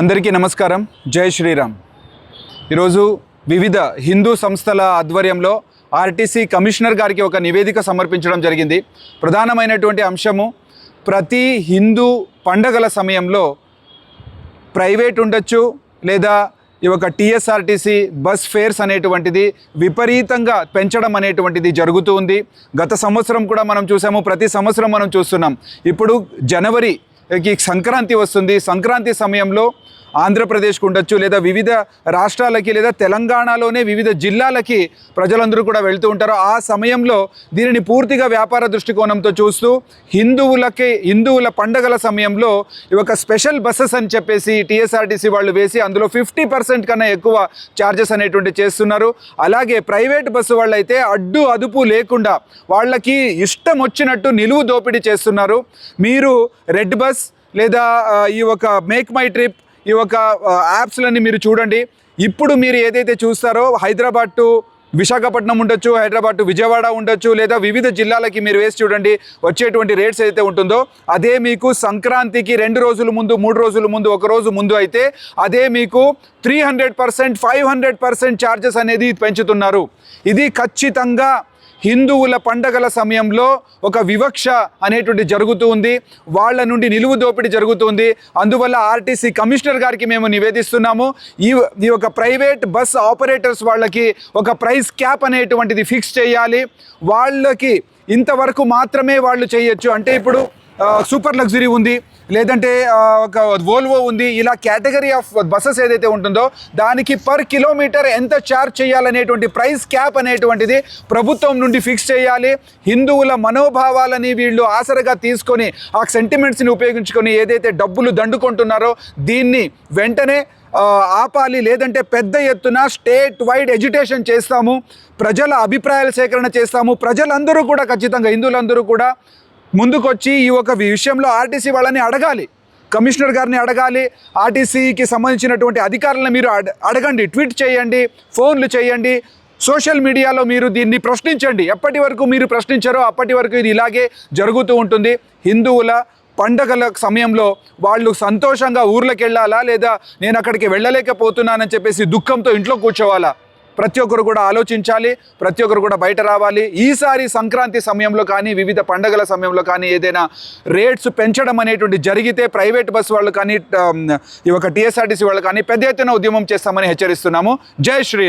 అందరికీ నమస్కారం. జై శ్రీరామ్. ఈరోజు వివిధ హిందూ సంస్థల ఆధ్వర్యంలో ఆర్టీసీ కమిషనర్ గారికి ఒక నివేదిక సమర్పించడం జరిగింది. ప్రధానమైనటువంటి అంశము ప్రతి హిందూ పండగల సమయంలో ప్రైవేట్ ఉండొచ్చు లేదా ఈ ఒక టీఎస్ఆర్టీసీ బస్ ఫేర్స్ అనేటువంటిది విపరీతంగా పెంచడం అనేటువంటిది జరుగుతూ ఉంది. గత సంవత్సరం కూడా మనం చూసాము ప్రతి సంవత్సరం మనం చూస్తున్నాం. ఇప్పుడు జనవరి సంక్రాంతి వస్తుంది. సంక్రాంతి సమయంలో ఆంధ్రప్రదేశ్కి ఉండొచ్చు లేదా వివిధ రాష్ట్రాలకి లేదా తెలంగాణలోనే వివిధ జిల్లాలకి ప్రజలందరూ కూడా వెళ్తూ ఉంటారు. ఆ సమయంలో దీనిని పూర్తిగా వ్యాపార దృష్టికోణంతో చూస్తూ హిందువులకి హిందువుల పండగల సమయంలో ఈ ఒక స్పెషల్ బస్సెస్ అని చెప్పేసి టీఎస్ఆర్టీసీ వాళ్ళు వేసి అందులో ఫిఫ్టీ పర్సెంట్ కన్నా ఎక్కువ ఛార్జెస్ అనేటువంటి చేస్తున్నారు. అలాగే ప్రైవేట్ బస్సు వాళ్ళైతే అడ్డు అదుపు లేకుండా వాళ్ళకి ఇష్టం వచ్చినట్టు నిలువు దోపిడీ చేస్తున్నారు. మీరు రెడ్ బస్ లేదా ఈ ఒక మేక్ మై ట్రిప్ ఈ యొక్క యాప్స్లన్నీ మీరు చూడండి. ఇప్పుడు మీరు ఏదైతే చూస్తారో హైదరాబాద్ టు విశాఖపట్నం ఉండొచ్చు హైదరాబాద్ టు విజయవాడ ఉండొచ్చు లేదా వివిధ జిల్లాలకి మీరు వేసి చూడండి వచ్చేటువంటి రేట్స్ ఏదైతే ఉంటుందో అదే మీకు సంక్రాంతికి రెండు రోజుల ముందు మూడు రోజుల ముందు ఒక రోజు ముందు అయితే అదే మీకు three hundred percent five hundred percent charges అనేది పెంచుతున్నారు. ఇది ఖచ్చితంగా హిందువుల పండగల సమయంలో ఒక వివక్ష అనేటువంటి జరుగుతూ ఉంది. వాళ్ళ నుండి నిలువు దోపిడీ జరుగుతుంది అందువల్ల ఆర్టీసీ కమిషనర్ గారికి మేము నివేదిస్తున్నాము. ఈ ఈ ఒక ప్రైవేట్ బస్ ఆపరేటర్స్ వాళ్ళకి ఒక ప్రైస్ క్యాప్ అనేటువంటిది ఫిక్స్ చేయాలి. వాళ్ళకి ఇంతవరకు మాత్రమే వాళ్ళు చేయొచ్చు. అంటే ఇప్పుడు సూపర్ లగ్జరీ ఉంది. లేదంటే ఒక వోల్వో ఉంది. ఇలా కేటగిరీ ఆఫ్ బస్సెస్ ఏదైతే ఉంటుందో దానికి పర్ కిలోమీటర్ ఎంత ఛార్జ్ చేయాలనేటువంటి ప్రైస్ క్యాప్ అనేటువంటిది ప్రభుత్వం నుండి ఫిక్స్ చేయాలి. హిందువుల మనోభావాలని వీళ్ళు ఆసరగా తీసుకొని ఆ సెంటిమెంట్స్ని ఉపయోగించుకొని ఏదైతే డబ్బులు దండుకుంటున్నారో దీన్ని వెంటనే ఆపాలి. లేదంటే పెద్ద ఎత్తున స్టేట్ వైడ్ ఎడ్యుటేషన్ చేస్తాము. ప్రజల అభిప్రాయాల సేకరణ చేస్తాము. ప్రజలందరూ కూడా ఖచ్చితంగా హిందువులందరూ కూడా ముందుకొచ్చి ఈ ఒక విషయంలో ఆర్టీసీ వాళ్ళని అడగాలి. కమిషనర్ గారిని అడగాలి. ఆర్టీసీకి సంబంధించినటువంటి అధికారులను మీరు అడ- అడగండి. ట్వీట్ చేయండి. ఫోన్లు చేయండి. సోషల్ మీడియాలో మీరు దీన్ని ప్రశ్నించండి. ఎప్పటి వరకు మీరు ప్రశ్నించారో అప్పటి వరకు ఇది ఇలాగే జరుగుతూ ఉంటుంది. హిందువుల పండగల సమయంలో వాళ్ళు సంతోషంగా ఊర్లకు వెళ్ళాలా లేదా నేను అక్కడికి వెళ్ళలేకపోతున్నానని చెప్పేసి దుఃఖంతో ఇంట్లో కూర్చోవాలా? ప్రతి ఒక్కరు కూడా ఆలోచించాలి ప్రతి ఒక్కరు కూడా బయట రావాలి. ఈసారి సంక్రాంతి సమయంలో కానీ వివిధ పండగల సమయంలో కానీ ఏదైనా రేట్స్ పెంచడం అనేటువంటి జరిగితే ప్రైవేట్ బస్సు వాళ్ళు కానీ ఈ ఒక టీఎస్ఆర్టీసీ వాళ్ళు కానీ పెద్ద ఎత్తున ఉద్యమం చేస్తామని హెచ్చరిస్తున్నాము. జై శ్రీ